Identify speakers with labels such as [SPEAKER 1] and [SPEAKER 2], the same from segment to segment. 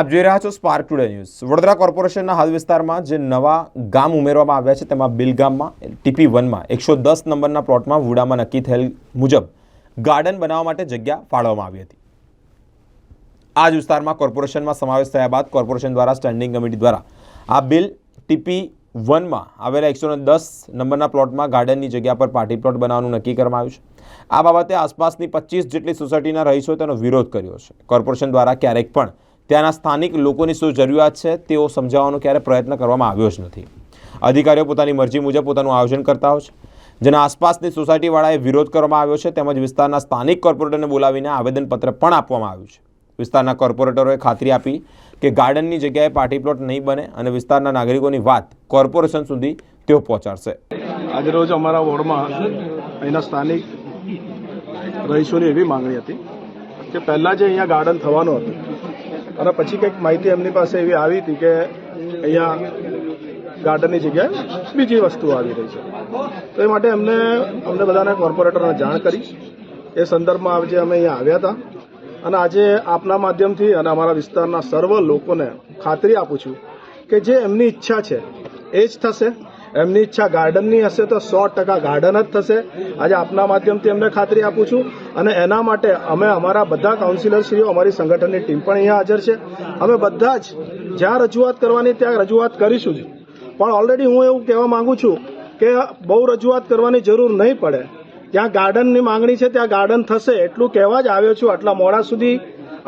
[SPEAKER 1] આપ જોઈ રહ્યા છો સ્પાર્ક ટુડે ન્યૂઝ વડોદરા કોર્પોરેશનના હાલ વિસ્તારમાં જે નવા ગામ ઉમેરવામાં આવ્યા છે તેમાં બિલ ગામમાં ટીપી વનમાં, એકસો દસ નંબરના પ્લોટમાં વુડામાં નક્કી થયેલ મુજબ ગાર્ડન બનાવવા માટે જગ્યા ફાળવવામાં આવી હતી. આ જ વિસ્તારમાં કોર્પોરેશનમાં સમાવેશ થયા બાદ કોર્પોરેશન દ્વારા સ્ટેન્ડિંગ કમિટી દ્વારા આ બિલ ટીપી વનમાં આવેલા એકસો દસ નંબરના પ્લોટમાં ગાર્ડનની જગ્યા પર પાર્ટી પ્લોટ બનાવવાનું નક્કી કરવામાં આવ્યું છે. આ બાબતે આસપાસની પચીસ જેટલી સોસાયટીના રહીશોએ તેનો વિરોધ કર્યો છે. કોર્પોરેશન દ્વારા ક્યારેક પણ ત્યાંના સ્થાનિક લોકોની શું જરૂરિયાત છે તેઓ સમજાવવાનો ક્યારે પ્રયત્ન કરવામાં આવ્યો જ નથી. અધિકારીઓ પોતાની મરજી મુજબ પોતાનું આયોજન કરતા હોય છે. જેના આસપાસની સોસાયટીવાળાએ વિરોધ કરવામાં આવ્યો છે તેમજ વિસ્તારના સ્થાનિક કોર્પોરેટરને બોલાવીને આવેદનપત્ર પણ આપવામાં આવ્યું છે. વિસ્તારના કોર્પોરેટરોએ ખાતરી આપી કે ગાર્ડનની જગ્યાએ પાર્ટી પ્લોટ નહીં બને અને વિસ્તારના નાગરિકોની વાત કોર્પોરેશન સુધી તેઓ પહોંચાડશે.
[SPEAKER 2] આજરોજ અમારા વોર્ડમાં અહીંના સ્થાનિક રહીશોની એવી માંગણી હતી કે પહેલાં જે અહીંયા ગાર્ડન થવાનું હતું અને પછી કંઈક માહિતી એમની પાસે એવી આવી હતી કે અહીંયા ગાર્ડનની જગ્યાએ બીજી વસ્તુ આવી રહી છે. તો એ માટે એમને, અમને બધાને કોર્પોરેટરને જાણ કરી. એ સંદર્ભમાં આજે અમે અહીંયા આવ્યા હતા. અને આજે આપના માધ્યમથી અને અમારા વિસ્તારના સર્વ લોકોને ખાતરી આપું છું કે જે એમની ઈચ્છા છે, એ જ થશે. એમની ઈચ્છા ગાર્ડનની હશે તો સો ટકા ગાર્ડન જ થશે. આજે આપના માધ્યમથી એમને ખાતરી આપું છું. અને એના માટે અમે અમારા બધા કાઉન્સિલરશ્રીઓ અમારી સંગઠનની ટીમ પણ અહીંયા હાજર છે. અમે બધા જ જ્યાં રજૂઆત કરવાની ત્યાં રજૂઆત કરીશું જ. પણ ઓલરેડી હું એવું કહેવા માંગુ છું કે બહુ રજૂઆત કરવાની જરૂર નહીં પડે. જ્યાં ગાર્ડનની માંગણી છે, ત્યાં ગાર્ડન થશે એટલું કહેવા જ આવ્યો છું. આટલા મોડા સુધી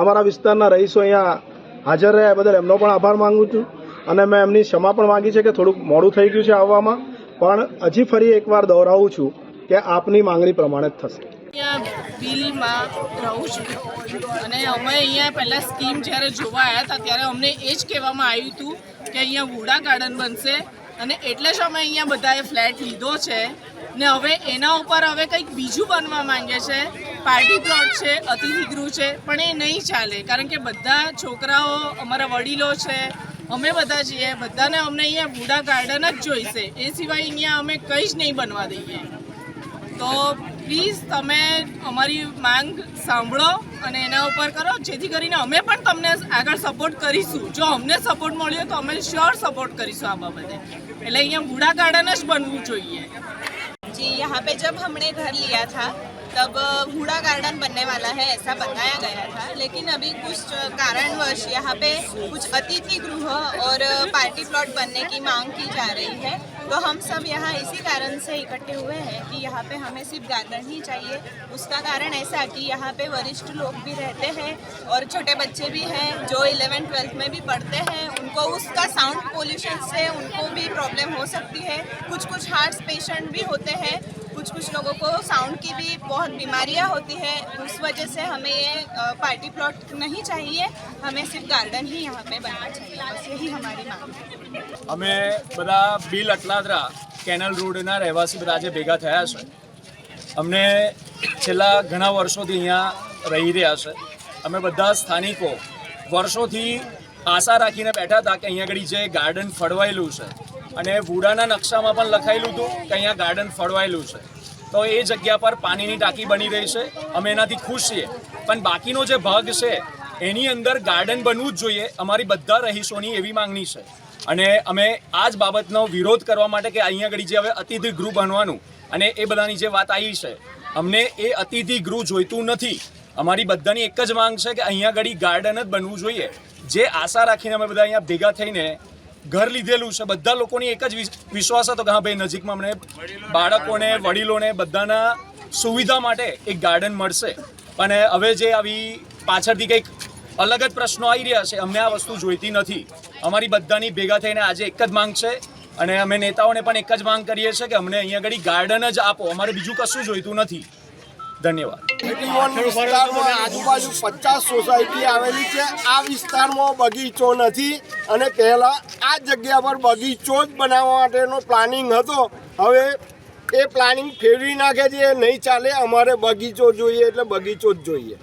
[SPEAKER 2] અમારા વિસ્તારના રહીશો અહીંયા હાજર રહ્યા બદલ એમનો પણ આભાર માંગુ છું. અને મેં એમની ક્ષમા પણ માંગી છે કે થોડુંક મોડું થઈ ગયું છે આવવામાં. પણ હજી ફરી એકવાર દોહરાવું છું કે આપની માંગણી પ્રમાણે જ થશે.
[SPEAKER 3] અહીંયા બિલમાં રહું છું. અને અમે અહીંયા પહેલાં સ્કીમ જ્યારે જોવા આવ્યા હતા, ત્યારે અમને એ જ કહેવામાં આવ્યું હતું કે અહીંયા વુડા ગાર્ડન બનશે. અને એટલે જ અમે અહીંયા બધાએ ફ્લેટ લીધો છે. ને હવે એના ઉપર હવે કંઈક બીજું બનવા માંગે છે. પાર્ટી પ્લોટ છે, અતિથિગૃહ છે, પણ એ નહીં ચાલે. કારણ કે બધા છોકરાઓ, અમારા વડીલો છે અમે બધા છીએ, બધાને અમને અહીંયા બુડા ગાર્ડન જ જોઈશે. એ સિવાય અહીંયા અમે કંઈ જ નહીં બનવા દઈએ. તો પ્લીઝ તમે અમારી માંગ સાંભળો અને એના ઉપર કરો. જેથી કરીને અમે પણ તમને આગળ સપોર્ટ કરીશું. જો અમને સપોર્ટ મળ્યો તો અમે શ્યોર સપોર્ટ કરીશું આ બાબતે. એટલે અહીંયા બુડા ગાર્ડન જ બનવું જોઈએ.
[SPEAKER 4] જી, યહાં પે જબ હમણે ઘર લિયા થા तब हूड़ा गार्डन बनने वाला है, ऐसा बताया गया था। लेकिन अभी कुछ कारणवश यहाँ पे कुछ अतिथि गृह और पार्टी प्लॉट बनने की मांग की जा रही है। तो हम सब यहाँ इसी कारण से इकट्ठे हुए हैं कि यहाँ पे हमें सिर्फ़ गार्डन ही चाहिए। उसका कारण ऐसा कि यहाँ पे वरिष्ठ लोग भी रहते हैं और छोटे बच्चे भी हैं, जो इलेवन ट्वेल्थ में भी पढ़ते हैं। उनको उसका साउंड पोल्यूशन से उनको भी प्रॉब्लम हो सकती है। कुछ कुछ हार्ट पेशेंट भी होते हैं। कुछ कुछ लोगों को साउंड की भी बहुत बीमारियां होती है उस वजह से हमें ये अ, पार्टी प्लॉट नहीं चाहिए हमें सिर्फ गार्डन ही यहाँ पे बनना चाहिए बस यही हमारी मांग है
[SPEAKER 5] અમે બધા બિલ અટલાદરા કેનલ રોડના રહેવાસી બધા આજે ભેગા થયા છે અમને છેલ્લા ઘણા વર્ષોથી અહીંયા રહી રહ્યા છે અમે બધા સ્થાનિકો વર્ષોથી આશા રાખીને બેઠા હતા કે અહીંયા આગળ જે ગાર્ડન ફળવાયેલું છે અને વુડાના નકશામાં પણ લખાયેલું હતું કે અહીંયા ગાર્ડન ફળવાયેલું છે. તો એ જગ્યા પર પાણીની ટાંકી બની રહી છે. અમે એનાથી ખુશ છીએ. પણ બાકીનો જે ભાગ છે, એની અંદર ગાર્ડન બનવું જ જોઈએ. અમારી બધા રહીશોની એવી માંગણી છે. અને અમે આ જ બાબતનો વિરોધ કરવા માટે કે અહીંયા આગળ જે હવે અતિથિ ગૃહ બનવાનું અને એ બધાની જે વાત આવી છે, અમને એ અતિથિ ગૃહ જોઈતું નથી. અમારી બધાની એક જ માંગ છે કે અહીંયા આગળ ગાર્ડન જ બનવું જોઈએ. જે આશા રાખીને અમે બધા અહીંયા ભેગા થઈને ઘર લીધેલું છે. બધા લોકોની એક જ વિશ- વિશ્વાસ હતો કે હા ભાઈ, નજીકમાં અમને બાળકોને, વડીલોને બધાના સુવિધા માટે એક ગાર્ડન મળશે. અને હવે જે આવી પાછળથી કંઈક અલગ જ પ્રશ્નો આવી રહ્યા છે. અમને આ વસ્તુ જોઈતી નથી. અમારી બધાની ભેગા થઈને આજે એક જ માંગ છે. અને અમે નેતાઓને પણ એક જ માંગ કરીએ છીએ કે અમને અહીંયા આગળ ગાર્ડન જ આપો. અમારે બીજું કશું જોઈતું નથી. ધન્યવાદ.
[SPEAKER 6] વિસ્તારમાં આજુબાજુ પચાસ સોસાયટી આવેલી છે. આ વિસ્તારમાં બગીચો નથી અને પહેલા આ જગ્યા પર બગીચો જ બનાવવા માટેનો પ્લાનિંગ હતો. હવે એ પ્લાનિંગ ફેરવી નાખે છે, એ નહીં ચાલે. અમારે બગીચો જોઈએ એટલે બગીચો જ જોઈએ.